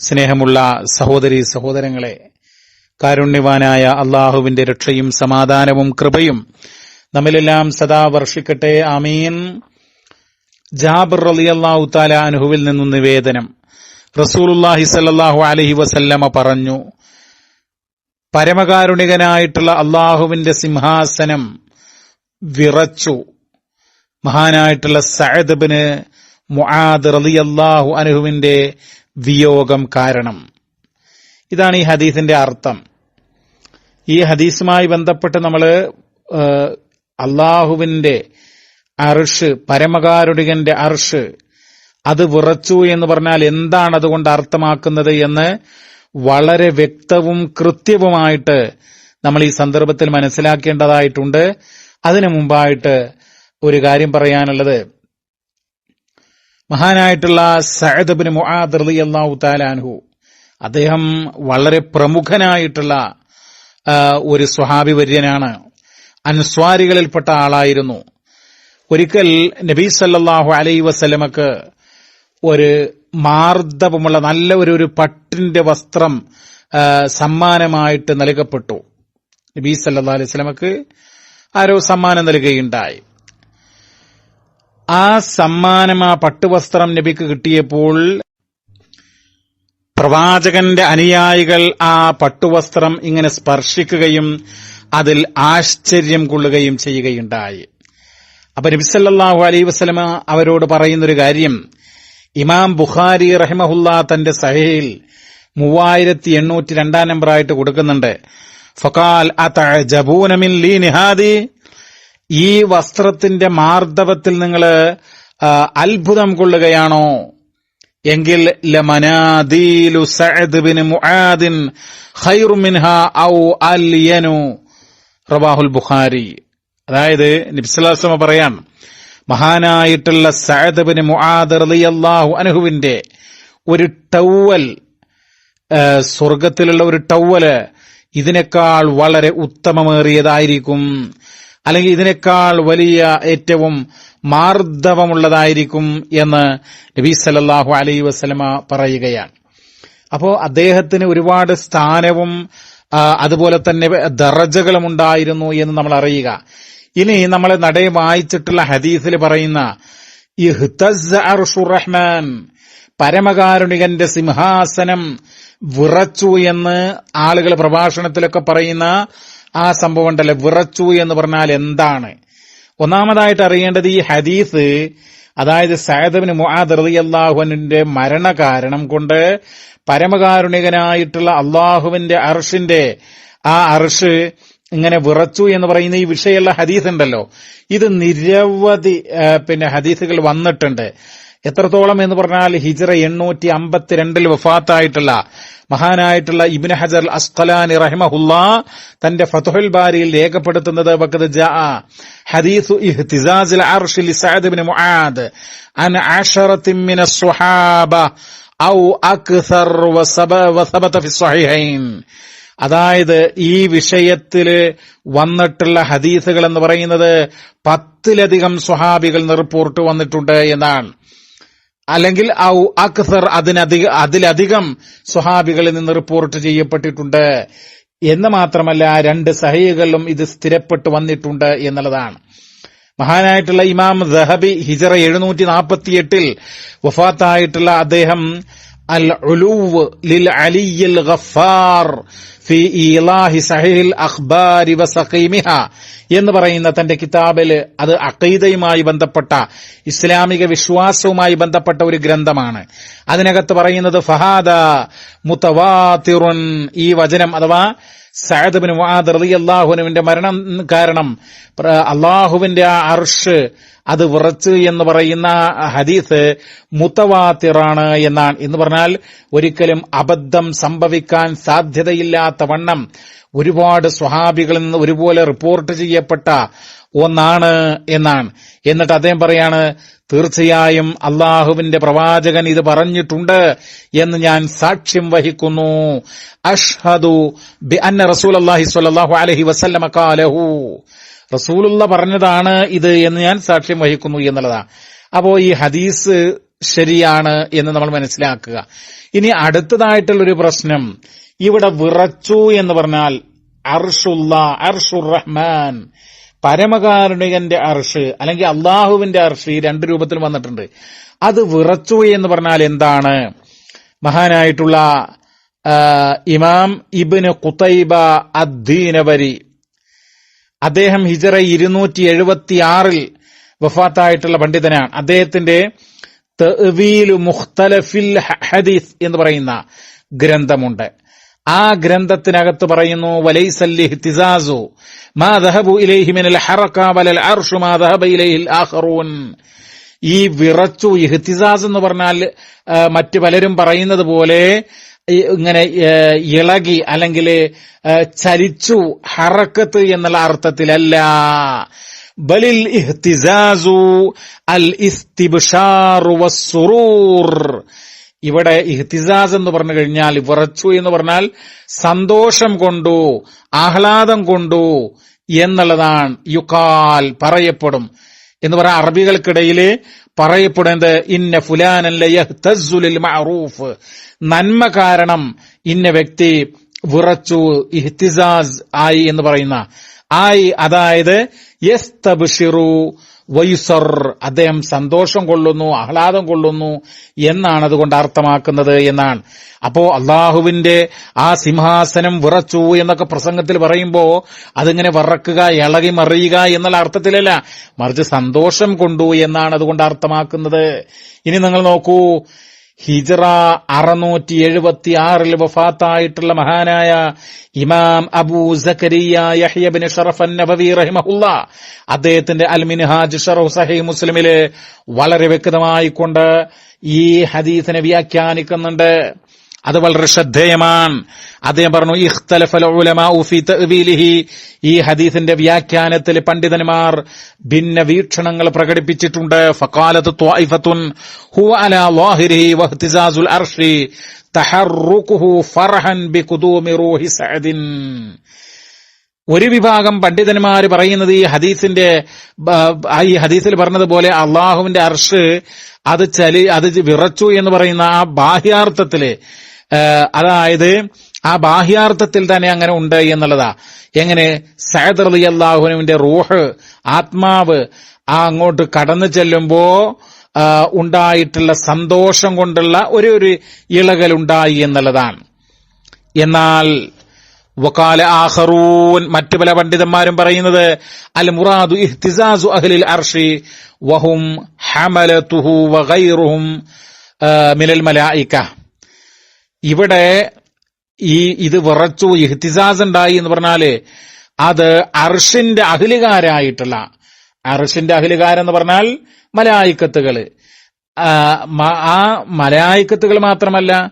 സ്നേഹമുള്ള സഹോദരി സഹോദരങ്ങളെ കാരുണ്യവാനായ അള്ളാഹുവിന്റെ രക്ഷയും സമാധാനവും കൃപയും നമ്മിലെല്ലാം സദാ വർഷിക്കട്ടെ. ആമീൻ. ജാബിർ അലി അള്ളാഹു താല അനുഹുവിൽ നിന്നും നിവേദനം. റസൂലുള്ളാഹി സല്ലാഹു അലഹി വസല്ലമ പറഞ്ഞു പരമകാരുണികനായിട്ടുള്ള അള്ളാഹുവിന്റെ സിംഹാസനം വിറച്ചു. മഹാനായിട്ടുള്ള സഅദ് ബിന് മുആദ് റളിയല്ലാഹു അൻഹുവിന്റെ വിയോഗം കാരണം. ഇതാണ് ഈ ഹദീസിന്റെ അർത്ഥം. ഈ ഹദീസുമായി ബന്ധപ്പെട്ട് നമ്മൾ അള്ളാഹുവിന്റെ അർഷ് പരമകാരുണികന്റെ അർഷ് അത് വിറച്ചു എന്ന് പറഞ്ഞാൽ എന്താണ് അതുകൊണ്ട് അർത്ഥമാക്കുന്നത് എന്ന് വളരെ വ്യക്തവും കൃത്യവുമായിട്ട് നമ്മൾ ഈ സന്ദർഭത്തിൽ മനസ്സിലാക്കേണ്ടതായിട്ടുണ്ട്. അതിനു മുമ്പായിട്ട് ഒരു കാര്യം പറയാനുള്ളത്. മഹാനായിട്ടുള്ള സഹദബിന് മുആദ് റളിയല്ലാഹു തആല അൻഹു. അദ്ദേഹം വളരെ പ്രമുഖനായിട്ടുള്ള ഒരു സ്വഹാബി വര്യനാണ്. അൻസ്വാരികളിൽപ്പെട്ട ആളായിരുന്നു. ഒരിക്കൽ നബി സല്ലാഹു അലൈ വസല്ലമക്ക് ഒരു മാർദ്ദവമുള്ള നല്ല ഒരു ഒരു പട്ടിന്റെ വസ്ത്രം സമ്മാനമായിട്ട് നൽകപ്പെട്ടു. നബി സല്ലാ അലൈഹി വസല്ലമക്ക് ആരോ സമ്മാനം നൽകുകയുണ്ടായി. ആ സമ്മാനം ആ പട്ടുവസ്ത്രം നബിക്ക് കിട്ടിയപ്പോൾ പ്രവാചകന്റെ അനുയായികൾ ആ പട്ടുവസ്ത്രം ഇങ്ങനെ സ്പർശിക്കുകയും അതിൽ ആശ്ചര്യം കൊള്ളുകയും ചെയ്യുകയുണ്ടായി. അപ്പൊ നബിസല്ലാഹു അലൈ വസ്ലമ അവരോട് പറയുന്നൊരു കാര്യം ഇമാം ബുഖാരി റഹിമഹുല്ല തന്റെ സഹയിൽ മൂവായിരത്തി എണ്ണൂറ്റി രണ്ടാം നമ്പറായിട്ട് കൊടുക്കുന്നുണ്ട് ഫക്കാൽ ഈ വസ്ത്രത്തിന്റെ മാർദ്ദവത്തിൽ നിങ്ങൾ അത്ഭുതം കൊള്ളുകയാണോ? എങ്കിൽ ലമനാദീലു സഅദ് മുആദിൻ ഖൈറു ഔ ബുഖാരി. അതായത് നിബ്സലാസമ പറയാം മഹാനായിട്ടുള്ള സഅദ് ബിൻ മുആദ് റളിയല്ലാഹു അൻഹുവിന്റെ ഒരു ടൗവൽ സ്വർഗത്തിലുള്ള ഒരു ടൗവൽ ഇതിനേക്കാൾ വളരെ ഉത്തമമേറിയതായിരിക്കും. അല്ലെങ്കിൽ ഇതിനേക്കാൾ വലിയ ഏറ്റവും മാർദ്ദവമുള്ളതായിരിക്കും എന്ന് നബി സല്ലല്ലാഹു അലൈ വസ്ലമ പറയുകയാണ്. അപ്പോ അദ്ദേഹത്തിന് ഒരുപാട് സ്ഥാനവും അതുപോലെ തന്നെ ദറജകളും ഉണ്ടായിരുന്നു എന്ന് നമ്മൾ അറിയുക. ഇനി നമ്മൾ നടയെ വായിച്ചിട്ടുള്ള ഹദീസിൽ പറയുന്ന റഹ്മാൻ പരമകാരുണികന്റെ സിംഹാസനം വിറച്ചു എന്ന് ആളുകൾ പ്രഭാഷണത്തിലൊക്കെ പറയുന്ന ആ സംഭവം ഉണ്ടല്ലോ. വിറച്ചു എന്ന് പറഞ്ഞാൽ എന്താണ്? ഒന്നാമതായിട്ട് അറിയേണ്ടത് ഈ ഹദീസ് അതായത് സയദബിന് മുആദ് മരണ മരണകാരണം കൊണ്ട് പരമകാരുണികനായിട്ടുള്ള അള്ളാഹുവിന്റെ അർഷിന്റെ ആ അർഷ് ഇങ്ങനെ വിറച്ചു എന്ന് പറയുന്ന ഈ വിഷയമുള്ള ഹദീസ് ഉണ്ടല്ലോ. ഇത് നിരവധി പിന്നെ ഹദീസുകൾ വന്നിട്ടുണ്ട്. എത്രത്തോളം എന്ന് പറഞ്ഞാൽ ഹിജറ എണ്ണൂറ്റി അമ്പത്തിരണ്ടിൽ വഫാത്തായിട്ടുള്ള മഹാനായിട്ടുള്ള ഇബിന് ഹജർ അസ്ഖലാനി റഹ്മഹുല്ല തന്റെ ഫതുഹുൽ ബാരിയിൽ രേഖപ്പെടുത്തുന്നത് ഹദീസു ഇഹ്തിസാസിൽ അർശി ലിസഅദ് ഇബ്നു മുആദ് അൻ അശറത്തിൻ മിന സ്വഹാബ ഔ അക്സർ വസബ വസബത ഫി സ്വഹീഹൈൻ. അതായത് ഈ വിഷയത്തിൽ വന്നിട്ടുള്ള ഹദീസുകൾ എന്ന് പറയുന്നത് പത്തിലധികം സ്വഹാബികൾ റിപ്പോർട്ട് വന്നിട്ടുണ്ട് എന്നാണ്. അല്ലെങ്കിൽ ഔ അക്സർ അതിനധിക അതിലധികം സ്വഹാബികളിൽ നിന്ന് റിപ്പോർട്ട് ചെയ്യപ്പെട്ടിട്ടുണ്ട്. എന്ന് മാത്രമല്ല രണ്ട് സഹീകളിലും ഇത് സ്ഥിരപ്പെട്ടു വന്നിട്ടുണ്ട് എന്നുള്ളതാണ്. മഹാനായിട്ടുള്ള ഇമാം ദഹബി ഹിജറ എഴുന്നൂറ്റി നാൽപ്പത്തിയെട്ടിൽ വഫാത്തായിട്ടുള്ള അദ്ദേഹം അൽ للعلي الغفار في ഗഫാർ صحيح الأخبار وسقيمها എന്ന് പറയുന്ന തന്റെ കിതാബിൽ അത് അക്കൈതയുമായി ബന്ധപ്പെട്ട ഇസ്ലാമിക വിശ്വാസവുമായി ബന്ധപ്പെട്ട ഒരു ഗ്രന്ഥമാണ്. അതിനകത്ത് പറയുന്നത് ഫഹാദ മുത്തവാതിറുൻ ഈ വചനം അഥവാ സഅദ് ബിൻ മുആദ് റളിയല്ലാഹുവിന്റെ മരണം കാരണം അള്ളാഹുവിന്റെ ആ അർഷ് അത് വിറച്ച് എന്ന് പറയുന്ന ഹദീസ് മുത്തവാത്തിറാണ് എന്നാണ്. എന്ന് പറഞ്ഞാൽ ഒരിക്കലും അബദ്ധം സംഭവിക്കാൻ സാധ്യതയില്ലാത്ത വണ്ണം ഒരുപാട് സ്വഹാബികളിൽ നിന്ന് ഒരുപോലെ റിപ്പോർട്ട് ചെയ്യപ്പെട്ട ഒന്നാണ് എന്നാണ്. എന്നിട്ട് അദ്ദേഹം പറയാണ് തീർച്ചയായും അള്ളാഹുവിന്റെ പ്രവാചകൻ ഇത് പറഞ്ഞിട്ടുണ്ട് എന്ന് ഞാൻ സാക്ഷ്യം വഹിക്കുന്നു. അഷ്ഹദു ബി അന്ന റസൂൽ അള്ളാഹി സ്വല്ലല്ലാഹു അലൈഹി വസല്ലമ കാലഹു റസൂലുള്ള പറഞ്ഞതാണ് ഇത് എന്ന് ഞാൻ സാക്ഷ്യം വഹിക്കുന്നു എന്നുള്ളതാണ്. അപ്പോ ഈ ഹദീസ് ശരിയാണ് എന്ന് നമ്മൾ മനസ്സിലാക്കുക. ഇനി അടുത്തതായിട്ടുള്ള ഒരു പ്രശ്നം. ഇവിടെ വിറച്ചു എന്ന് പറഞ്ഞാൽ അർഷുല്ല അർഷുർ റഹ്മാൻ പരമകാരുണികന്റെ അർഷ് അല്ലെങ്കിൽ അള്ളാഹുവിന്റെ അർഷ് ഈ രണ്ട് രൂപത്തിൽ വന്നിട്ടുണ്ട്. അത് വിറച്ചു എന്ന് പറഞ്ഞാൽ എന്താണ്? മഹാനായിട്ടുള്ള ഇമാം ഇബിന് കുത്തൈബ അദ്ദീനവരി. അദ്ദേഹം ഹിജറ ഇരുന്നൂറ്റി എഴുപത്തി ആറിൽ വഫാത്തായിട്ടുള്ള പണ്ഡിതനാണ്. അദ്ദേഹത്തിന്റെ തഅ്വീലു മുഖ്തലഫിൽ ഹദീസ് എന്ന് പറയുന്ന ഗ്രന്ഥമുണ്ട്. ആ ഗ്രന്ഥത്തിനകത്ത് പറയുന്നു മാ വലൽ മാ ഈ വിറച്ചു ഇഹ്തിസാസ് എന്ന് പറഞ്ഞാൽ മറ്റു പലരും പറയുന്നത് പോലെ ഇങ്ങനെ ഇളകി അല്ലെങ്കിൽ ചലിച്ചു ഹറക്കത്ത് എന്നുള്ള അർത്ഥത്തിലല്ല. ബലിൽ ഇഹ്തിസാസു അൽ ഇസ്തിബ്ഷാറു വസ്സുറൂർ. ഇവിടെ ഇഹ്തിസാസ് എന്ന് പറഞ്ഞു കഴിഞ്ഞാൽ വിറച്ചു എന്ന് പറഞ്ഞാൽ സന്തോഷം കൊണ്ടു ആഹ്ലാദം കൊണ്ടു എന്നുള്ളതാണ്. യുക്കാൽ പറയപ്പെടും. എന്ന് പറയാൻ അറബികൾക്കിടയിൽ പറയപ്പെടുന്നത് ഇന്ന ഫുലാനൻ മഅറൂഫ്. നന്മ കാരണം ഇന്ന വ്യക്തി വിറച്ചു ഇഹ്തിസാസ് ആയി എന്ന് പറയുന്ന. ആയി അതായത് യസ്തബ്ഷിറു വയുസർ. അദ്ദേഹം സന്തോഷം കൊള്ളുന്നു ആഹ്ലാദം കൊള്ളുന്നു എന്നാണ് അതുകൊണ്ട് അർത്ഥമാക്കുന്നത് എന്നാണ്. അപ്പോ അള്ളാഹുവിന്റെ ആ സിംഹാസനം വിറച്ചു എന്നൊക്കെ പ്രസംഗത്തിൽ പറയുമ്പോ അതിങ്ങനെ വിറക്കുക ഇളകി മറിയുക എന്നുള്ള അർത്ഥത്തിലല്ല. മറിച്ച് സന്തോഷം കൊണ്ടു എന്നാണ് അതുകൊണ്ട് അർത്ഥമാക്കുന്നത്. ഇനി നിങ്ങൾ നോക്കൂ ഹിജറ അറുന്നൂറ്റി എഴുപത്തി ആറിൽ വഫാത്തായിട്ടുള്ള മഹാനായ ഇമാം അബൂ സക്കരിയ യഹ്യബിൻ ഷറഫൻ നബവി റഹിമഹുല്ല. അദ്ദേഹത്തിന്റെ അൽ മിൻഹാജ് ഷറഫ് സഹി മുസ്ലിമിൽ വളരെ വ്യക്തമായിക്കൊണ്ട് ഈ ഹദീസിനെ വ്യാഖ്യാനിക്കുന്നുണ്ട്. അത് വളരെ ശ്രദ്ധേയമാണ്. അദ്ദേഹം പറഞ്ഞു തഅ്വീലിഹി. ഈ ഹദീസിന്റെ വ്യാഖ്യാനത്തിൽ പണ്ഡിതന്മാർ ഭിന്ന വീക്ഷണങ്ങൾ പ്രകടിപ്പിച്ചിട്ടുണ്ട്. ഫഖാലത്ത് ത്വായിഫത്തുൻ ഹുവ അലാ ളാഹിരിഹി വഹ്തിസാസുൽ അർഷി തഹറുഖുഹു ഫർഹൻ ബിഖുദൂമി റൂഹി സഅദിൻ. ഒരു വിഭാഗം പണ്ഡിതന്മാർ പറയുന്നത് ഈ ഹദീസിന്റെ ഈ ഹദീസിൽ പറഞ്ഞതുപോലെ അള്ളാഹുവിന്റെ അർഷ് അത് ചലി അത് വിറച്ചു എന്ന് പറയുന്ന ആ ബാഹ്യാർത്ഥത്തിൽ അതായത് ആ ബാഹ്യാർത്ഥത്തിൽ തന്നെ അങ്ങനെ ഉണ്ട് എന്നുള്ളതാ. എങ്ങനെ? സയദ് അലി അള്ളാഹുനുവിന്റെ റൂഹ് ആത്മാവ് ആ അങ്ങോട്ട് കടന്നു ചെല്ലുമ്പോ ഉണ്ടായിട്ടുള്ള സന്തോഷം കൊണ്ടുള്ള ഒരു ഒരു ഇളകൽ ഉണ്ടായി എന്നുള്ളതാണ്. എന്നാൽ വക്കാല ആഹറൂൻ മറ്റു പല പണ്ഡിതന്മാരും പറയുന്നത് അൽ മുറാദു ഇഹ്തിസാസു അഹ്ലിൽ അർഷി വഹും ഹമലതുഹു വഗൈറുഹും മിനൽ മലായിക. ഇവിടെ ഈ ഇത് വിറച്ചു ഇഹ്തിസാസ് ഉണ്ടായി എന്ന് പറഞ്ഞാൽ അത് അർഷിന്റെ അഖിലുകാരായിട്ടുള്ള അർഷിന്റെ അഖിലുകാരെന്ന് പറഞ്ഞാൽ മലായിക്കത്തുകൾ. ആ, മലായിക്കത്തുകൾ മാത്രമല്ല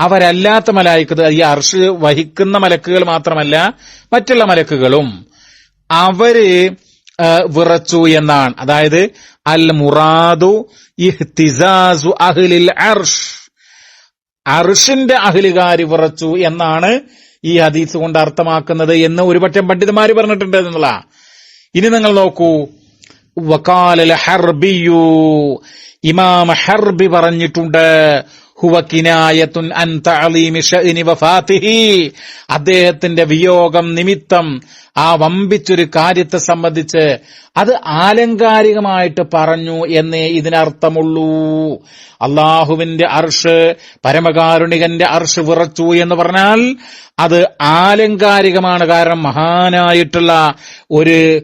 അവരല്ലാത്ത മലായിക്കത്ത് ഈ അർഷ് വഹിക്കുന്ന മലക്കുകൾ മാത്രമല്ല മറ്റുള്ള മലക്കുകളും. അവർ വിറച്ചു എന്നാണ്. അതായത് അൽ മുറാദു ഇഹ്തിസാസു അഹ്ലിൽ അർഷ്. അർഷിന്റെ അഹ്ലുകാരി വിറച്ചു എന്നാണ് ഈ ഹദീസ് കൊണ്ട് അർത്ഥമാക്കുന്നത് എന്ന് ഒരുപക്ഷം പണ്ഡിതന്മാര് പറഞ്ഞിട്ടുണ്ട് എന്നുള്ള ഇനി നിങ്ങൾ നോക്കൂ. വക്കാലൽ ഹർബിയു. ഇമാം ഹർബി പറഞ്ഞിട്ടുണ്ട്. അദ്ദേഹത്തിന്റെ വിയോഗം നിമിത്തം ആ വമ്പിച്ചൊരു കാര്യത്തെ സംബന്ധിച്ച് അത് ആലങ്കാരികമായിട്ട് പറഞ്ഞു എന്നേ ഇതിനർത്ഥമുള്ളൂ. അള്ളാഹുവിന്റെ അർഷ് പരമകാരുണികന്റെ അർഷ് വിറച്ചു എന്ന് പറഞ്ഞാൽ അത് ആലങ്കാരികമാണ് കാരണം മഹാനായിട്ടുള്ള ഒരു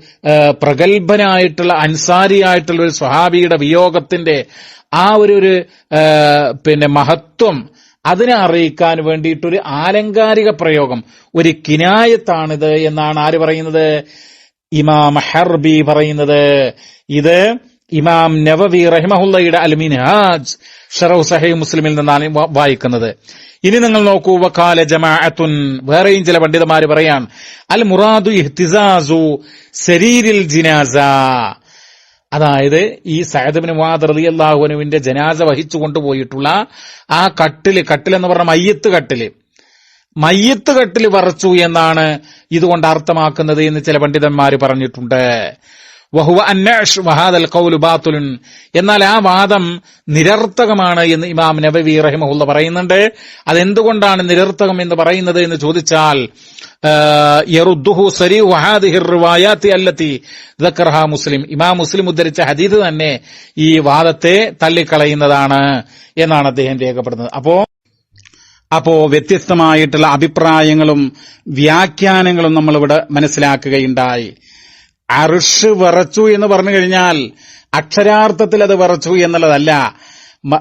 പ്രഗത്ഭനായിട്ടുള്ള അൻസാരിയായിട്ടുള്ള ഒരു സ്വഹാബിയുടെ വിയോഗത്തിന്റെ ആ ഒരു ഒരു പിന്നെ മഹത്വം അതിനെ അറിയിക്കാൻ വേണ്ടിയിട്ടൊരു ആലങ്കാരിക പ്രയോഗം. ഒരു കിനായത്താണിത് എന്നാണ് ആര് പറയുന്നത്? ഇമാം ഹർബി പറയുന്നത്. ഇത് ഇമാം നവവി റഹിമഹുല്ലയുടെ അൽമിനാജ് ഷറഫ് സഹൈ മുസ്ലിമിൽ നിന്നാണ് വായിക്കുന്നത്. ഇനി നിങ്ങൾ നോക്കൂ വക്കാല ജമാഅത്തുൻ വേറെയും ചില പണ്ഡിതന്മാർ പറയാൻ അൽ മുറാദു ഇഹ്തിസാസു ശരീരിൽ ജിനാസ അതായത് ഈ സയദബിന് മുവാദ് റലി അള്ളാഹുനുവിന്റെ ജനാസ വഹിച്ചു കൊണ്ടുപോയിട്ടുള്ള ആ കട്ടിൽ കട്ടിലെന്ന് പറഞ്ഞ മയ്യത്ത് കട്ടിൽ. മയ്യത്ത് കട്ടിൽ വറച്ചു എന്നാണ് ഇതുകൊണ്ട് അർത്ഥമാക്കുന്നത് എന്ന് ചില പണ്ഡിതന്മാർ പറഞ്ഞിട്ടുണ്ട്. വഹുവ അന്നഷ് വഹാദൽ കൗലു ബാത്തുലുൻ. എന്നാൽ ആ വാദം നിരർത്ഥകമാണ് എന്ന് ഇമാം നബവി റഹിമഹുല്ല പറയുന്നുണ്ട്. അതെന്തുകൊണ്ടാണ് നിരർത്ഥകം എന്ന് പറയുന്നത് എന്ന് ചോദിച്ചാൽ മുസ്ലിം. ഇമാം മുസ്ലിം ഉദ്ധരിച്ച ഹദീദ് തന്നെ ഈ വാദത്തെ തള്ളിക്കളയുന്നതാണ് എന്നാണ് അദ്ദേഹം രേഖപ്പെടുന്നത് അപ്പോ അപ്പോ വ്യത്യസ്തമായിട്ടുള്ള അഭിപ്രായങ്ങളും വ്യാഖ്യാനങ്ങളും നമ്മളിവിടെ മനസ്സിലാക്കുകയുണ്ടായി. അർഷ് വിറച്ചു എന്ന് പറഞ്ഞു കഴിഞ്ഞാൽ അക്ഷരാർത്ഥത്തിൽ അത് വിറച്ചു എന്നുള്ളതല്ല.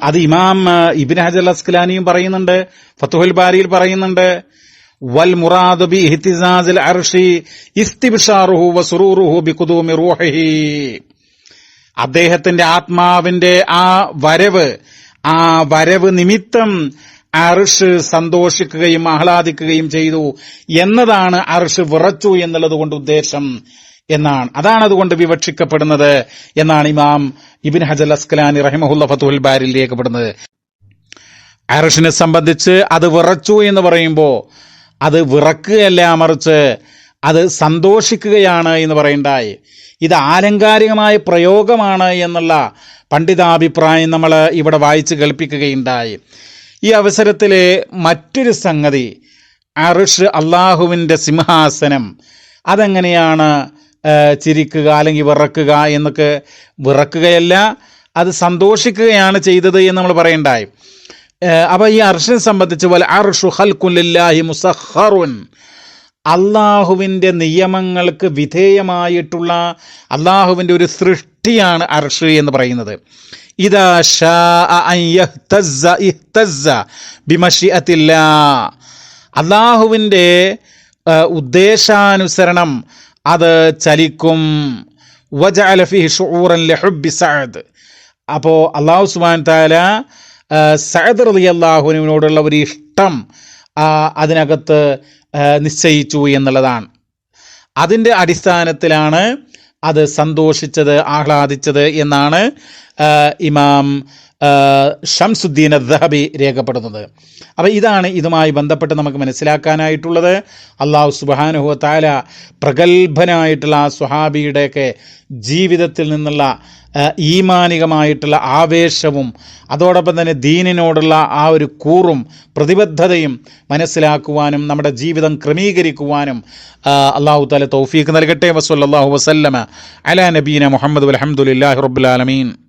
അത് ഇമാം ഇബിൻ ഹജർ അസ്കലാനിയും പറയുന്നുണ്ട് ഫത്തുഹുൽ ബാരിയിൽ പറയുന്നുണ്ട് വൽ മുറാദ് ബി ഇഹ്തിസാസിൽ അർഷി ഇസ്തിബ്ഷാറുഹു വസുറൂറുഹു ബിഖുദൂമി റൂഹിഹി. അദ്ദേഹത്തിന്റെ ആത്മാവിന്റെ ആ വരവ് ആ വരവ് നിമിത്തം അർഷ് സന്തോഷിക്കുകയും ആഹ്ലാദിക്കുകയും ചെയ്തു എന്നതാണ് അർഷ് വിറച്ചു എന്നുള്ളത് കൊണ്ട് ഉദ്ദേശം. എന്നാണ്. അതാണ് അതുകൊണ്ട് വിവക്ഷിക്കപ്പെടുന്നത് എന്നാണ് ഇമാം ഇബിൻ ഹജൽ അസ്കലാനി റഹിമഹുല്ല ഫത്തുൽ ബാരിൽ രേഖപ്പെടുന്നത്. അറഷിനെ സംബന്ധിച്ച് അത് വിറച്ചു എന്ന് പറയുമ്പോൾ അത് വിറക്കുകയല്ല മറിച്ച് അത് സന്തോഷിക്കുകയാണ് എന്ന് പറയണ്ടായി. ഇത് ആലങ്കാരികമായ പ്രയോഗമാണ് എന്നുള്ള പണ്ഡിതാഭിപ്രായം നമ്മൾ ഇവിടെ വായിച്ച് കേൾപ്പിക്കുകയുണ്ടായി. ഈ അവസരത്തിലെ മറ്റൊരു സംഗതി അർഷ് അള്ളാഹുവിന്റെ സിംഹാസനം അതെങ്ങനെയാണ് ചിരിക്കുക അല്ലെങ്കിൽ വിറക്കുക എന്നൊക്കെ വിറക്കുകയല്ല അത് സന്തോഷിക്കുകയാണ് ചെയ്തത് എന്ന് നമ്മൾ പറയണ്ടായി. അപ്പോൾ ഈ അർഷനെ സംബന്ധിച്ച് പോലെ അർഷു ഹൽക്കുല്ലാഹി മുസഹറുൻ അള്ളാഹുവിന്റെ നിയമങ്ങൾക്ക് വിധേയമായിട്ടുള്ള അള്ളാഹുവിന്റെ ഒരു സൃഷ്ടിയാണ് അർഷ് എന്ന് പറയുന്നത്. അള്ളാഹുവിന്റെ ഉദ്ദേശാനുസരണം അത് ചലിക്കും. ഷുഊറൻ ലഹുബി സഅദ്. അപ്പോ അള്ളാഹു സുബാൻ താല സഅദ് റലി അള്ളാഹുവിനോടുള്ള ഒരു ഇഷ്ടം അതിനകത്ത് നിശ്ചയിച്ചു എന്നുള്ളതാണ്. അതിന്റെ അടിസ്ഥാനത്തിലാണ് അത് സന്തോഷിച്ചത് ആഹ്ലാദിച്ചത് എന്നാണ് ഇമാം ഷംസുദ്ദീൻ അദ്ദഹബി രേഖപ്പെടുന്നത് അപ്പോൾ ഇതാണ് ഇതുമായി ബന്ധപ്പെട്ട് നമുക്ക് മനസ്സിലാക്കാനായിട്ടുള്ളത്. അള്ളാഹു സുബാനുഹു താല പ്രഗത്ഭനായിട്ടുള്ള ആ സുഹാബിയുടെയൊക്കെ ജീവിതത്തിൽ നിന്നുള്ള ഈമാനികമായിട്ടുള്ള ആവേശവും അതോടൊപ്പം തന്നെ ദീനിനോടുള്ള ആ ഒരു കൂറും പ്രതിബദ്ധതയും മനസ്സിലാക്കുവാനും നമ്മുടെ ജീവിതം ക്രമീകരിക്കുവാനും അള്ളാഹു താല തൗഫീഖ് നൽകട്ടെ. വസല്ലാഹു വസല്ലമ അല നബീന മുഹമ്മദ് അലഹമുല്ലാ റബ്ബുലാലമീൻ